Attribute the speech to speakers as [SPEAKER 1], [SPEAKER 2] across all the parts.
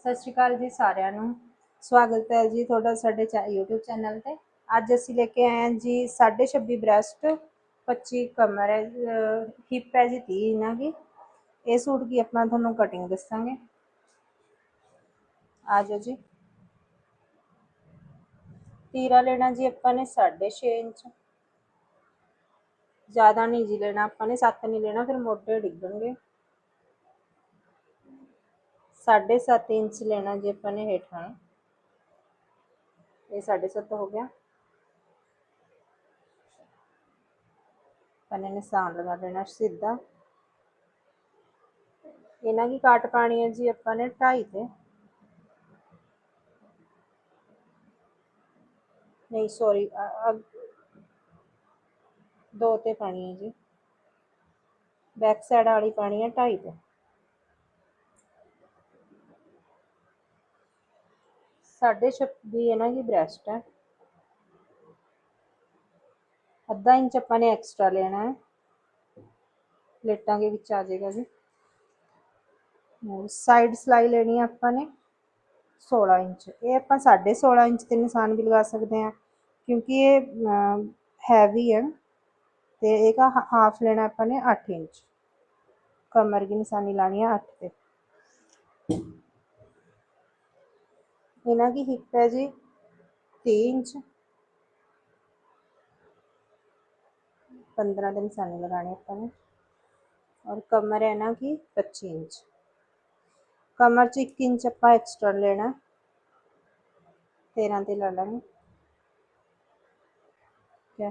[SPEAKER 1] ਸਤਿ ਸ਼੍ਰੀ ਅਕਾਲ ਜੀ ਸਾਰਿਆਂ ਨੂੰ ਸਵਾਗਤ ਹੈ ਜੀ ਤੁਹਾਡਾ ਸਾਡੇ ਚੈ- YouTube ਚੈਨਲ ਤੇ ਅੱਜ ਅਸੀਂ ਲੈ ਕੇ ਆਏ ਹਾਂ ਜੀ 26 ਬ੍ਰੈਸਟ 25 ਕਮਰ ਹੈ ਹਿਪ ਹੈ ਜੀ 30 ਇਹਨਾਂ ਦੀ ਇਹ ਸੂਟ ਦੀ ਆਪਣਾ ਤੁਹਾਨੂੰ ਕਟਿੰਗ ਦੱਸਾਂਗੇ ਆ ਜਾਓ ਜੀ ਤੀਰਾ ਲੈਣਾ ਜੀ ਆਪਾਂ ਨੇ 6.5 ਇੰਚ ਜ਼ਿਆਦਾ ਨਹੀਂ ਜੀ ਲੈਣਾ ਆਪਾਂ ਨੇ 7 ਨਹੀਂ ਲੈਣਾ ਫਿਰ ਮੋਢੇ ਡਿੱਗਣਗੇ साढ़े सत इंच लेना जी अपने हेठा। ये साढ़े सात हो गया। अपने निशान लगा देना सीधा। इन्हें की काट पानी है जी अपने ढाई से नहीं सॉरी दो ते पानी है जी। बैक साइड वाली पानी है ढाई से साढ़े छब्बी है ना ये ब्रेस्ट है अद्धा इंच अपने एक्स्ट्रा लेना है प्लेटा के बिच आ जाएगा जी साइड सिलाई लेनी है अपने सोलह इंच ये आप साढ़े सोलह इंच के निशान भी लगा सकते हैं क्योंकि ये हैवी है तो एक हाफ़ लेना अपने अठ इंच कमर की निशानी लानी है अठ पे ਇਹਨਾਂ ਦੀ ਹਿਪ ਹੈ ਜੀ 30 ਇੰਚ 15 ਦੇ ਨਿਸ਼ਾਨੇ लगाने ਆਪਾਂ ਨੇ और कमर है ना कि 25 इंच कमर च 1 इंच ਆਪਾਂ ਐਕਸਟਰਾ ਲੈਣਾ 13 ਤੇ ਲਾ ਲਾਂਗੇ ਠੀਕ ਹੈ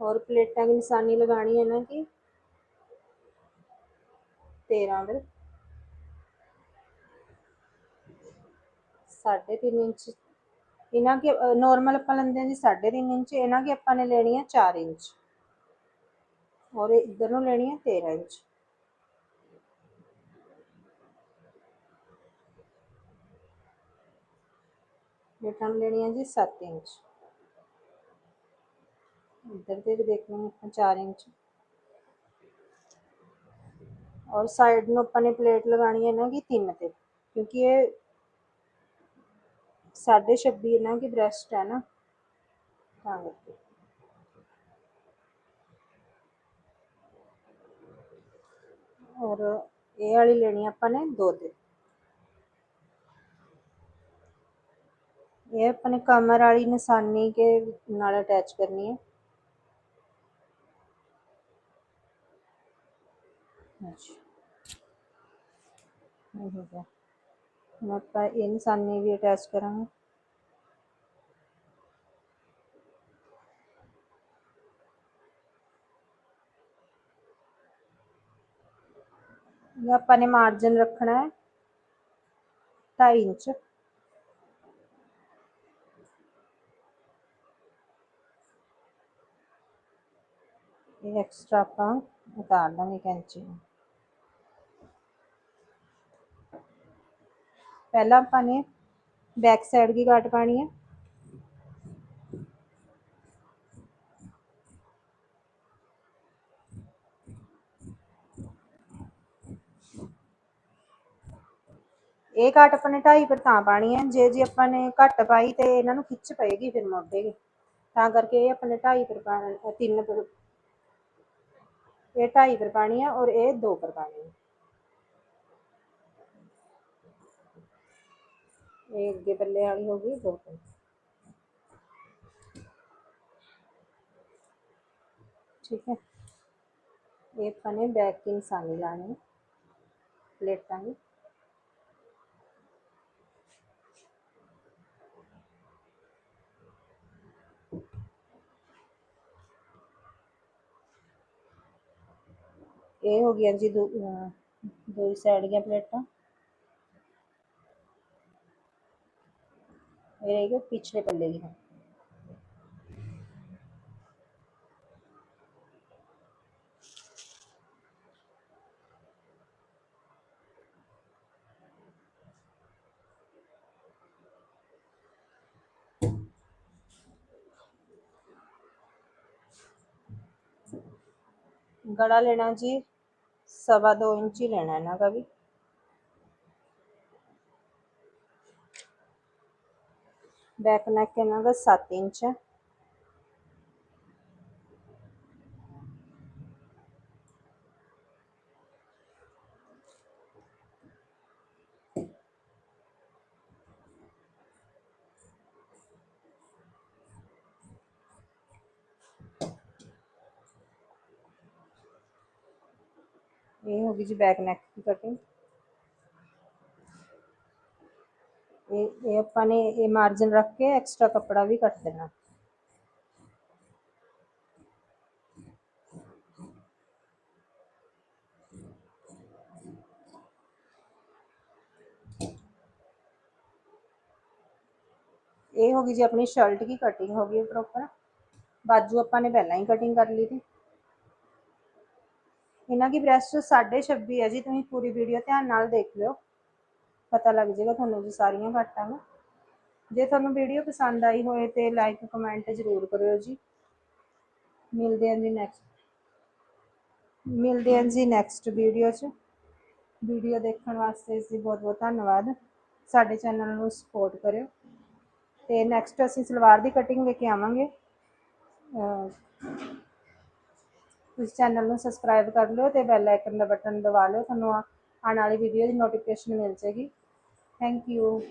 [SPEAKER 1] और प्लेटा की निशानी लगानी है ना कि 13 ਦੇ ਸਾਢੇ ਤਿੰਨ ਇੰਚ ਇਹਨਾਂ ਕੀ ਨੋਰਮਲ ਆਪਾਂ ਲੈਂਦੇ ਹਾਂ ਜੀ ਸਾਢੇ ਤਿੰਨ ਇੰਚ ਇਹਨਾਂ ਕੀ ਆਪਾਂ ਨੇ ਲੈਣੀ ਹੈ 4 ਇੰਚ ਔਰ ਇਧਰ ਨੂੰ ਲੈਣੀ ਹੈ 13 ਇੰਚ ਹੇਠਾਂ ਲੈਣੀ ਹੈ ਜੀ 7 ਇੰਚ इधर से भी देख लेंगे चार इंच और साइड में अपने प्लेट लगानी है ना कि तीन ते क्योंकि ये साढ़े छब्बी इन्हों की ब्रैस्ट है ना? करके। और ये वाली लेनी अपने दो दिन ये अपने कमर वाली निशानी के नाल अटैच करनी है। अच्छा। हो गया। हम अपना ये भी अटैच करा अपने मार्जिन रखना है, ढाई इंच। एक्स्ट्रा आप उतार देंगे कैंची में। पहला अपने बैक साइड की काट पानी है ਇਹ ਕਾਟ ਆਪਣੇ ਢਾਈ ਪਰ ਤਾਂ ਪਾਣੀ ਹੈ ਜੇ ਜੇ ਆਪਾਂ ਨੇ ਘੱਟ ਪਾਈ ਤੇ ਇਹਨਾਂ ਨੂੰ ਖਿੱਚ ਪਏਗੀ ਫਿਰ ਮੋਢੇ ਤਾਂ ਕਰਕੇ ਇਹ ਆਪਣੇ ਢਾਈ ਪਰ ਤਿੰਨ ਪਰ ਇਹ ਢਾਈ ਪਰ ਪਾਣੀ ਹੈ ਔਰ ਇਹ ਦੋ ਪਰ ਪਾਣੀ ਹੈ ਇਹ ਅੱਗੇ ਪੱਲੇ ਵਾਲੀ ਹੋ ਗਈ ਦੋ ਤਿੰਨ ਠੀਕ ਹੈ ਇਹ ਆਪਾਂ ਨੇ ਬੈਕ ਦੀ ਨਿਸ਼ਾਨੀ ਲਾਣੀ ਪਲੇਟਾਂ ਦੀ ਇਹ ਹੋ ਗਿਆ ਜੀ ਦੋ ਦੋ ਸਾਈਡ ਦੀਆਂ ਪਲੇਟਾਂ रहेगा पिछले पल्ले की है गला लेना जी, सवा दो इंच लेना है ना का ಬ್ಯಾಕ್ ನೆಕ್ ಏನಾಗ ಸತ್ ಇಂಚ ये होगी जी बैक नैक की कटिंग। ये ये मार्जिन रख के एक्स्ट्रा कपड़ा भी कट देना। ये होगी जी अपनी शर्ट की कटिंग होगी प्रॉपर बाजू अपा ने पहला ही कटिंग कर ली थी। इन्हों की ब्रैस साढ़े छब्बी है जी तुम पूरी वीडियो ध्यान देख लो ਪਤਾ ਲੱਗ ਜਾਏਗਾ ਤੁਹਾਨੂੰ ਜੀ ਸਾਰੀਆਂ ਘਾਟਾਂ ਨੂੰ। ਜੇ ਤੁਹਾਨੂੰ ਵੀਡੀਓ ਪਸੰਦ ਆਈ ਹੋਵੇ ਤੇ ਲਾਈਕ ਕਮੈਂਟ ਜ਼ਰੂਰ ਕਰਿਓ ਜੀ। ਮਿਲਦੇ ਹਾਂ ਜੀ ਨੈਕਸਟ ਮਿਲਦੇ ਹਾਂ ਜੀ ਨੈਕਸਟ ਵੀਡੀਓ 'ਚ। ਵੀਡੀਓ ਦੇਖਣ ਵਾਸਤੇ ਜੀ ਬਹੁਤ ਬਹੁਤ ਧੰਨਵਾਦ। ਸਾਡੇ ਚੈਨਲ ਨੂੰ ਸਪੋਰਟ ਕਰਿਓ। ਤੇ ਨੈਕਸਟ ਅਸੀਂ ਸਲਵਾਰ ਦੀ ਕਟਿੰਗ ਲੈ ਕੇ ਆਵਾਂਗੇ। ਅਹ ਤੁਸੀਂ ਚੈਨਲ ਨੂੰ ਸਬਸਕ੍ਰਾਈਬ ਕਰ ਲਿਓ ਤੇ ਬੈਲ ਆਈਕਨ ਦਾ ਬਟਨ ਦਬਾ ਲਿਓ। ਤੁਹਾਨੂੰ ਆਉਣ ਵਾਲੀ ਵੀਡੀਓ ਦੀ ਨੋਟੀਫਿਕੇਸ਼ਨ ਮਿਲ ਜੇਗੀ thank you.